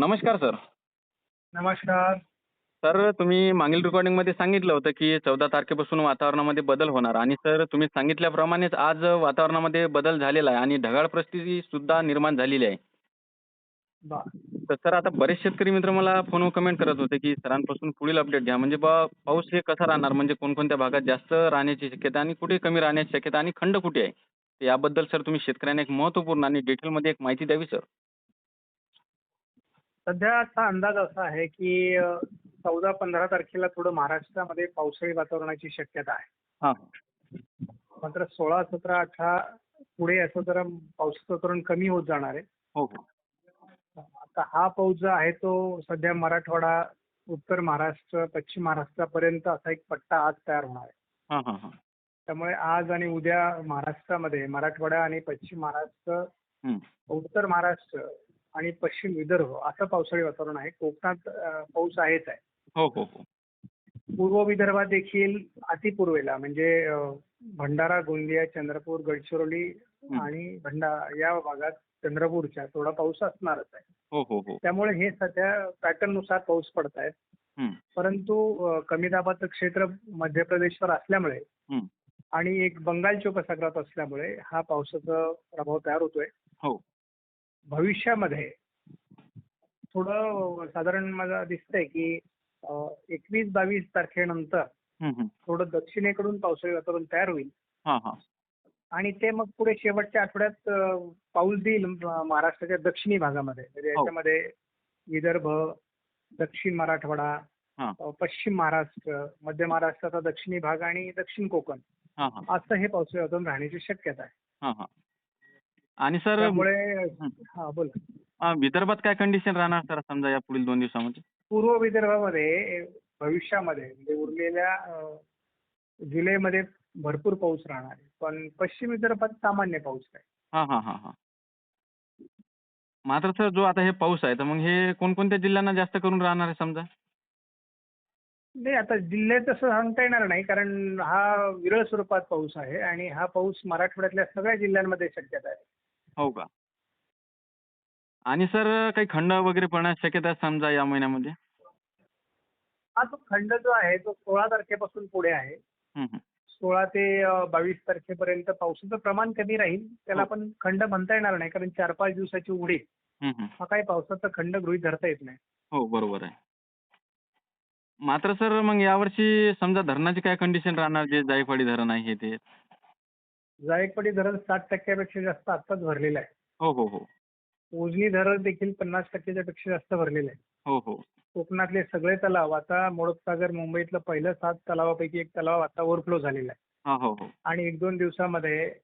नमस्कार सर. नमस्कार. सर तुम्ही मागील रेकॉर्डिंगमध्ये सांगितलं होतं की चौदा तारखेपासून वातावरणामध्ये बदल होणार आणि सर तुम्ही सांगितल्याप्रमाणेच आज वातावरणामध्ये बदल झालेला आहे आणि ढगाळ परिस्थिती सुद्धा निर्माण झालेली आहे. बा. तर सर आता बरेच शेतकरी मित्र मला फोनवर कमेंट करत होते की सरांपासून पुढील अपडेट घ्या. म्हणजे बा पाऊस हे कसा राहणार? म्हणजे कोणकोणत्या भागात जास्त राहण्याची शक्यता आणि कुठे कमी राहण्याची शक्यता आणि खंड कुठे आहे? तर याबद्दल सर तुम्ही शेतकऱ्यांना एक महत्त्वपूर्ण आणि डिटेलमध्ये एक माहिती द्यावी सर. सध्याचा अंदाज असा आहे की चौदा पंधरा तारखेला थोडं महाराष्ट्रामध्ये पावसाळी वातावरणाची शक्यता आहे. हां. मात्र सोळा सतरा अठरा पुढे असं जरा पावसाचं वातावरण कमी होत जाणार आहे. हो हो. आता हा पाऊस जो आहे तो सध्या मराठवाडा उत्तर महाराष्ट्र पश्चिम महाराष्ट्रापर्यंत असा एक पट्टा आज तयार होणार आहे. हां हां हां. त्यामुळे आज आणि उद्या महाराष्ट्रामध्ये मराठवाडा आणि पश्चिम महाराष्ट्र. उत्तर महाराष्ट्र आणि पश्चिम विदर्भ असं पावसाळी वातावरण आहे. कोकणात अं, पाऊस आहेच आहे. हो हो हो. पूर्व विदर्भात देखील अतिपूर्वेला म्हणजे अं, भंडारा गोंदिया चंद्रपूर गडचिरोली हं. आणि भंडारा या भागात चंद्रपूरच्या थोडा पाऊस असणारच आहे. हो हो हो. त्यामुळे हे सध्या पॅटर्ननुसार पाऊस पडत आहेत. हं. परंतु अं, कमी दाबाचं क्षेत्र मध्य प्रदेशवर असल्यामुळे हं. आणि एक बंगालच्या उपसागरात असल्यामुळे हा पावसाचा प्रभाव तयार होतोय. हो. भविष्यामध्ये थोडं साधारण मला दिसतंय की एकवीस बावीस तारखेनंतर. थोडं दक्षिणेकडून पावसाळी वातावरण तयार होईल. हां हां. आणि ते मग पुढे शेवटच्या आठवड्यात पाऊस देईल महाराष्ट्राच्या दक्षिणी भागामध्ये. म्हणजे हो. याच्यामध्ये विदर्भ दक्षिण मराठवाडा पश्चिम महाराष्ट्र मध्य महाराष्ट्राचा दक्षिणी भाग आणि दक्षिण कोकण असं हे पावसाळी वातावरण राहण्याची शक्यता आहे. आणि सर त्यामुळे हं. बोला. विदर्भात काय कंडिशन राहणार सर समजा या पुढील दोन दिवसामध्ये? पूर्व विदर्भामध्ये भविष्यामध्ये म्हणजे उरलेल्या जुलैमध्ये भरपूर पाऊस राहणार आहे. पण पश्चिम विदर्भात सामान्य पाऊस आहे. हां हां हां हां. मात्र सर जो आता हे पाऊस आहे तर मग हे कोणकोणत्या जिल्ह्यांना जास्त करून राहणार आहे समजा? नाही आता जिल्ह्यात तसं सांगता येणार नाही कारण हा विरळ स्वरूपात पाऊस आहे आणि हा पाऊस मराठवाड्यातल्या सगळ्या जिल्ह्यांमध्ये शक्यता आहे. हो का? आणि सर काही खंड वगैरे पडण्याची शक्यता आहे समजा या महिन्यामध्ये? हा तो खंड जो आहे तो सोळा तारखेपासून पुढे आहे. हं, हं. सोळा ते अं, बावीस तारखेपर्यंत पावसाचं प्रमाण कमी राहील. त्याला हो. आपण खंड म्हणता येणार नाही कारण चार पाच दिवसाची उघडी हं, हं. हा काही पावसाचा खंड गृहीत धरता येत नाही. हो बरोबर आहे. मात्र सर मग यावर्षी समजा धरणाची काय कंडिशन राहणार? जे जायकवाडी धरण आहे हे ते. जायकवाडी धरण साठ टक्क्यापेक्षा जास्त आत्ताच भरलेलं आहे. हो हो हो. उजनी धरण देखील पन्नास टक्क्याच्या पेक्षा जास्त भरलेलं आहे. हो हो. कोकणातले सगळे तलाव आता मोडकसागर मुंबईतलं पहिलं सात तलावापैकी एक तलाव आता ओव्हरफ्लो झालेला आहे. हा हो हो. आणि एक दोन दिवसामध्ये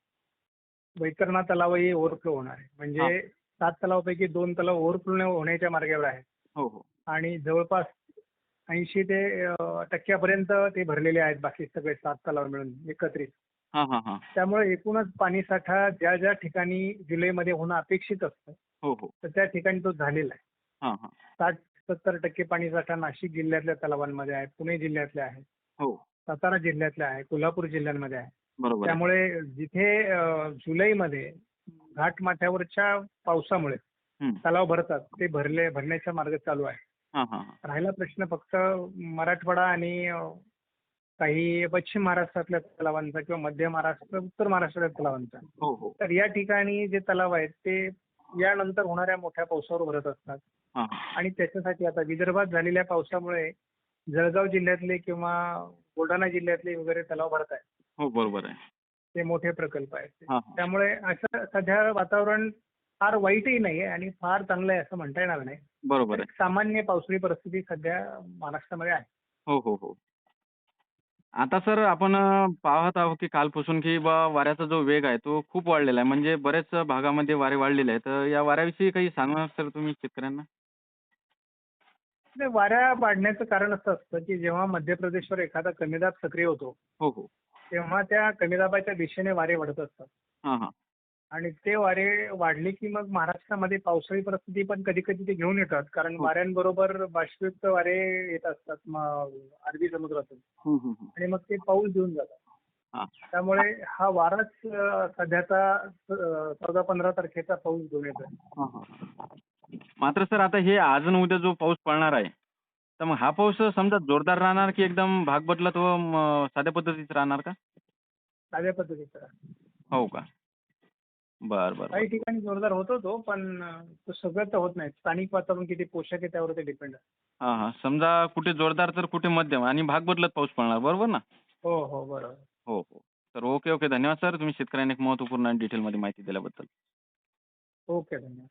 वैतरणा तलावही ओव्हरफ्लो होणार आहे. म्हणजे सात तलावापैकी दोन तलाव ओव्हरफ्लो होण्याच्या मार्गावर आहेत. हो हो. आणि जवळपास ऐंशी ते अं, टक्क्यापर्यंत ते भरलेले आहेत बाकी सगळे सात तलाव मिळून एकत्रित. त्यामुळे एकूणच पाणीसाठा ज्या ज्या ठिकाणी जुलैमध्ये होणं अपेक्षित असतं हो हो. तर त्या ठिकाणी तो झालेला आहे. साठ सत्तर टक्के पाणीसाठा नाशिक जिल्ह्यातल्या तलावांमध्ये आहे पुणे जिल्ह्यातल्या आहे हो. सातारा जिल्ह्यातल्या आहे कोल्हापूर जिल्ह्यांमध्ये आहे. त्यामुळे जिथे जुलैमध्ये घाटमाथ्यावरच्या पावसामुळे. तलाव भरतात ते भरले भरण्याचा मार्ग चालू आहे. राहिला प्रश्न फक्त मराठवाडा आणि काही पश्चिम महाराष्ट्रातल्या तलावांचा किंवा मध्य महाराष्ट्र उत्तर महाराष्ट्रातल्या तलावांचा. हो हो. तर या ठिकाणी जे तलाव आहेत ते यानंतर होणाऱ्या मोठ्या पावसावर भरत असतात. आणि त्याच्यासाठी आता विदर्भात झालेल्या पावसामुळे जळगाव जिल्ह्यातले किंवा बुलढाणा जिल्ह्यातले वगैरे तलाव भरत आहेत. हो बरोबर आहे. ते मोठे प्रकल्प आहेत त्यामुळे असं सध्या वातावरण फार वाईटही नाही आहे आणि फार चांगलं आहे असं म्हणता येणार नाही. बरोबर सामान्य पावसाळी परिस्थिती सध्या महाराष्ट्रामध्ये आहे. हो हो हो. आता सर आपण पाहत आहोत की कालपासून की बा वाऱ्याचा जो वेग आहे तो खूप वाढलेला आहे. म्हणजे बऱ्याच भागामध्ये वारे वाढलेले आहेत. तर या वाऱ्याविषयी काही सांगणार सर तुम्ही शेतकऱ्यांना? वाऱ्या वाढण्याचं कारण असं असतं की जेव्हा मध्य प्रदेशवर एखादा कमी दाब सक्रिय होतो हो हो. तेव्हा त्या कमी दाबाच्या दिशेने वारे वाढत असतात. हा हा. आणि ते वारे वाढले की मग महाराष्ट्रामध्ये पावसाळी परिस्थिती पण कधी कधी ते घेऊन येतात. कारण हो. वाऱ्यांबरोबर बाष्पयुक्त वारे येत असतात अरबी समुद्रातून. आणि मग ते पाऊस देऊन जातात. हा. त्यामुळे हा वाराच सध्याचा चौदा पंधरा तारखेचा पाऊस घेऊन हा मात्र सर आता हे आज उद्या जो पाऊस पडणार आहे तर मग हा पाऊस समजा जोरदार राहणार की एकदम भाग बदलत व साध्या पद्धतीचा राहणार का? साध्या पद्धतीचं राहणार. हो का? बर बर काही ठिकाणी जोरदार होतो तो पण तो सगळं तर होत नाही स्थानिक वातावरण किती पोषक आहे त्यावर ते डिपेंड हां हां. समजा कुठे जोरदार तर कुठे मध्यम आणि भाग बदलत पाऊस पडणार बरोबर ना? हो हो बरोबर. हो हो. तर ओके ओके. धन्यवाद सर. तुम्ही शेतकऱ्यांना एक महत्त्वपूर्ण आणि डिटेलमध्ये माहिती दिल्याबद्दल. ओके धन्यवाद.